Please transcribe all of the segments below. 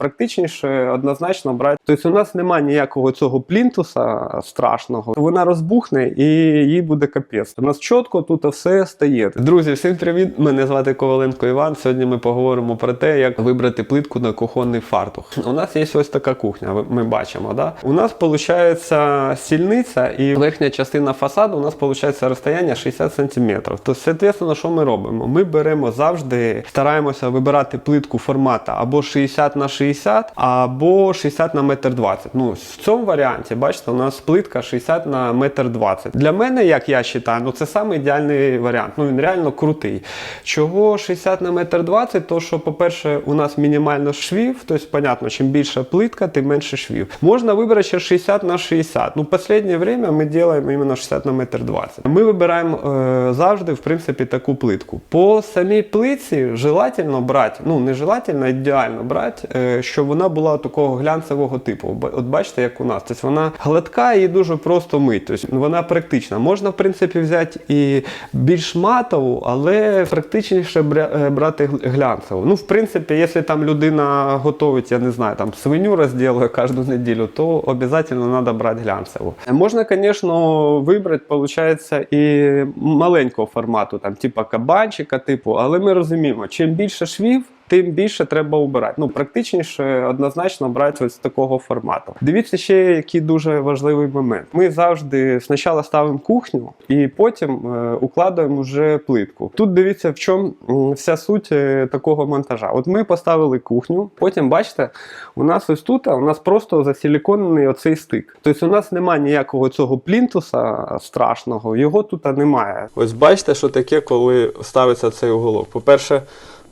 практичніше однозначно брати. Тобто у нас немає ніякого цього плінтуса страшного. Вона розбухне і їй буде капець. У нас чітко тут все стає. Друзі, всім привіт! Мене звати Коваленко Іван. Сьогодні ми поговоримо про те, як вибрати плитку на кухонний фартух. У нас є ось така кухня. Ми бачимо. Да? У нас виходить сільниця і верхня частина фасаду. У нас виходить розстояння 60 см. То, соответственно, що ми робимо? Ми беремо завжди, стараємося вибирати плитку формату або 60 на 60, або 60 на 1,20 м. Ну, в цьому варіанті, бачите, у нас плитка 60 на 1,20 м. Для мене, як я вважаю, ну це саме ідеальний варіант. Ну він реально крутий. Чого 60 на 1,20 м? То що, по-перше, у нас мінімально швів, тобто, понятно, чим більша плитка, тим менше швів. Можна вибрати ще 60 на 60. Ну, в останнє время ми робимо іменно 60 на 1,20 м. Ми вибираємо е, завжди, в принципі, таку плитку. По самій плитці желательно брати, ну не желательно, а ідеально брати, щоб вона була такого глянцевого типу. От бачите, як у нас. Тобто вона гладка і дуже просто мить. Тобто вона практична. Можна, в принципі, взяти і більш матову, але практичніше е, брати гл- глянцеву. Ну, в принципі, якщо там людина готовить, я не знаю, там свиню розділує кожну неділю, то обов'язково треба брати глянцеву. Можна, звісно, вибрати, виходить, і маленького формату, там, типа кабанчика, типу, але ми розуміємо, чим більше швів, тим більше треба обирати. Ну, практичніше однозначно брати ось такого формату. Дивіться ще, який дуже важливий момент. Ми завжди спочатку ставимо кухню і потім е, укладаємо вже плитку. Тут дивіться, в чому вся суть е, такого монтажа. От ми поставили кухню, потім бачите, у нас ось тут у нас просто засиліконений оцей стик. Тобто у нас немає ніякого цього плінтуса страшного, його тут немає. Ось бачите, що таке, коли ставиться цей уголок. По-перше,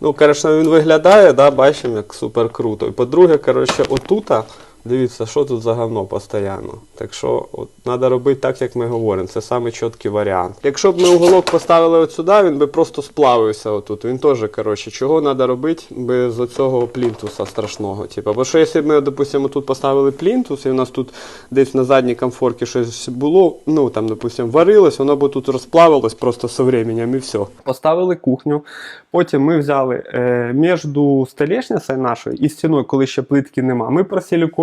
Ну, коротше, він виглядає, да, бачимо, як супер круто. І по-друге, коротше, отута, дивіться, що тут за говно постійно. Так що от, треба робити так, як ми говоримо. Це самий чіткий варіант. Якщо б ми уголок поставили от сюди, він би просто сплавився отут. Він теж, коротше, чого треба робити без оцього плінтуса страшного. Типу. Бо що якщо б ми, допустимо, тут поставили плінтус, і в нас тут десь на задній комфорті щось було, ну там, допустимо, варилось, воно б тут розплавилось просто з временем і все. Поставили кухню. Потім ми взяли е, між столешницею нашою і стіною, коли ще плитки нема, ми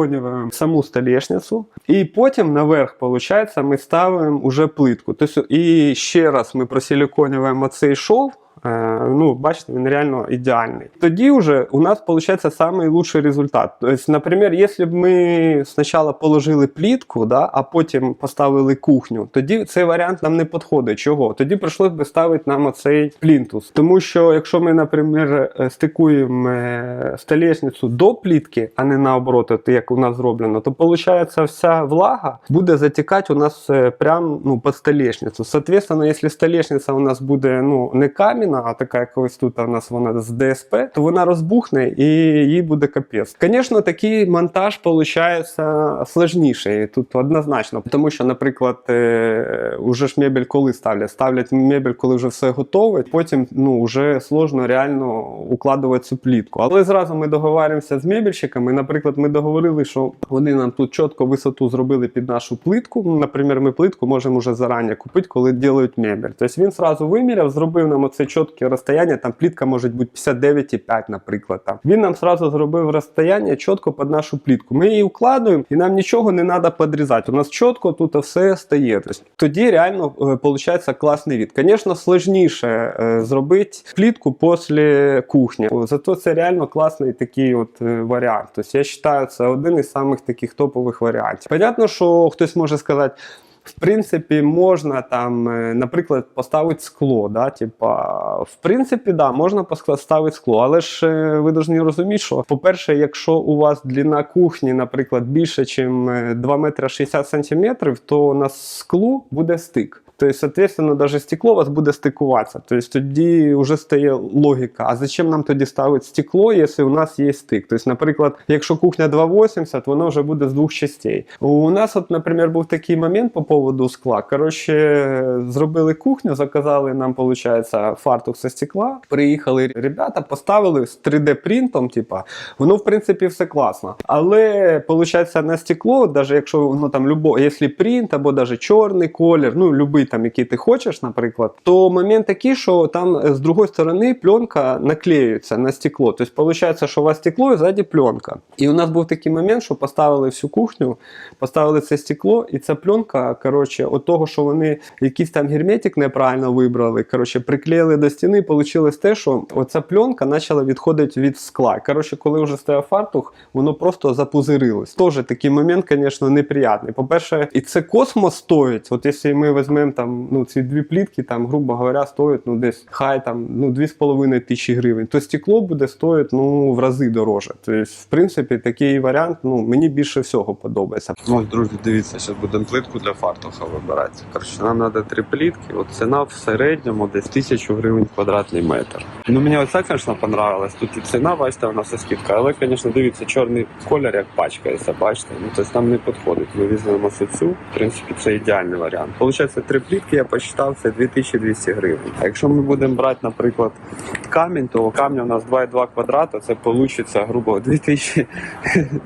просиліконюємо саму столешницю. І потім наверх, виходить, ми ставимо уже плитку. Тобто, і ще раз ми просиліконюємо цей шов. Е, Ну, бачите, він реально ідеальний. Тоді вже у нас виходить лучший результат. Тобто, наприклад, якщо б ми спочатку положили плітку, да, а потім поставили кухню, тоді цей варіант нам не підходить. Чого? Тоді прийшлось би ставити нам оцей плінтус. Тому що якщо ми, наприклад, е, стикуємо е, столешницю до плітки, а не наоборот, от як у нас зроблено, то виходить вся влага буде затікати у нас прямо ну, під столешницю. Соответственно, якщо столешниця у нас буде ну, не кам'яна, а така, як ось тут у нас вона з ДСП, то вона розбухне і їй буде капець. Звісно, такий монтаж виходить сложніший тут однозначно, тому що, наприклад, е, уже ж мебель коли ставлять? Ставлять мебель, коли вже все готове. Потім ну вже сложно реально укладувати цю плітку. Але зразу ми договарюємося з мебельщиками. Наприклад, ми договорили, що вони нам тут чітко висоту зробили під нашу плитку. Ну, Наприклад, ми плитку можемо вже зарані купити, коли роблять мебель. Тобто він зразу виміряв, зробив нам оце чітке розстояння. Там плітка може бути 59,5, наприклад. Там він нам зразу зробив розстояння чітко під нашу плітку. Ми її укладуємо, і нам нічого не треба підрізати. У нас чітко тут все стає. Тобто, тоді реально виходить класний від. Звісно, сложніше е, зробити плітку після кухні. Зато це реально класний такий от е, варіант. Тобто я вважаю, це один із самих таких топових варіантів. Понятно, що хтось може сказати. В принципі, можна там, е, наприклад, поставити скло. Да? Типа, в принципі, да, можна поставити скло, але ж е, ви повинні розуміти, що, по-перше, якщо у вас длина кухні, наприклад, більше, ніж 2 метри 60 сантиметрів, то на склу буде стик. Тобто, соответственно, даже стекло у вас буде стикуватися. Тобто тоді вже стає логіка. А зачем нам тоді ставити стекло, якщо у нас є стик? Тобто, наприклад, якщо кухня 2,80, воно вже буде з двох частей. У нас, от, наприклад, був такий момент по поводу скла. Коротше, зробили кухню, заказали нам, виходить, фартух зі стекла. Приїхали ребята, поставили з 3D-принтом, типа, воно, в принципі, все класно. Але, виходить, на стекло, навіть якщо воно там любо, якщо принт або навіть чорний колір, ну, любий любий там, який ти хочеш, наприклад, то момент такий, що там е, з другої сторони пленка наклеюється на стекло. Тобто, виходить, що у вас стекло і ззаді пленка. І у нас був такий момент, що поставили всю кухню, поставили це стекло, і ця пленка, коротше, от того, що вони якийсь там герметик неправильно вибрали, коротше, приклеїли до стіни, вийшло те, що оця пленка почала відходити від скла. Коротше, коли вже стояв фартух, воно просто запузирилось. Тоже такий момент, звісно, неприятний. По-перше, і це космос стоїть. От якщо ми візьмемо там ну, ці дві плітки, там, грубо говоря, стоять ну, десь хай там ну, 2,5 тисячі гривень, то стекло буде стоїти ну, в рази дороже. Тобто, в принципі, такий варіант ну, мені більше всього подобається. Ось, друзі, дивіться, зараз будемо плитку для фартуха вибирати. Коротше, нам треба три плітки. От ціна в середньому десь тисячу гривень квадратний метр. Ну мені оце, звісно, понравилось. Тут і ціна, бачите, вона все скидка. Але, звісно, дивіться, чорний колір як пачкається, бачите. Ну, тобто нам не підходить. Ми візьмемо цю. В принципі, це ідеальний варіант. Получається, три плітки, я посчитав, це 2200 гривень. А якщо ми будемо брати, наприклад, камінь, то камня у нас 2,2 квадрата, це вийде, грубо, 2000,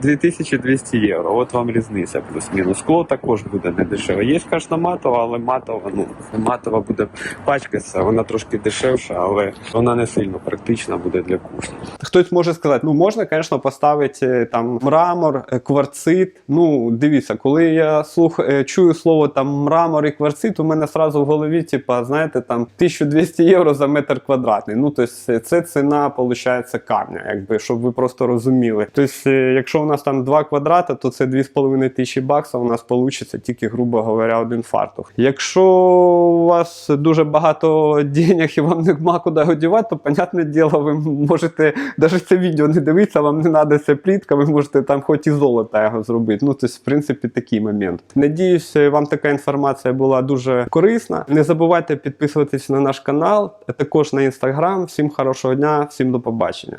2200 євро. От вам різниця плюс-мінус. Скло також буде не дешеве. Є, звісно, матова, але матова, ну, матова буде пачкатися, вона трошки дешевша, але вона не сильно практична буде для кухні. Хтось може сказати, ну можна, звісно, поставити е, там мрамор, е, кварцит. Ну, дивіться, коли я слух, е, чую слово там мрамор і кварцит, у мене сразу в голові, типа, знаєте, там 1200 євро за метр квадратний. Ну, тобто, це ціна, виходить, камня, якби, щоб ви просто розуміли. Тобто, е, якщо у нас там 2 квадрати, то це 2,5 тисячі баксів, у нас вийде тільки, грубо говоря, один фартух. Якщо у вас дуже багато денег і вам нема куди одягати, то, понятне діло, ви можете навіть це відео не дивитися, вам не треба ця плітка, ви можете там хоч і золота його зробити. Ну, тобто, в принципі, такий момент. Надіюсь, вам така інформація була корисна. Не забувайте підписуватись на наш канал, а також на інстаграм. Всім хорошого дня, всім до побачення.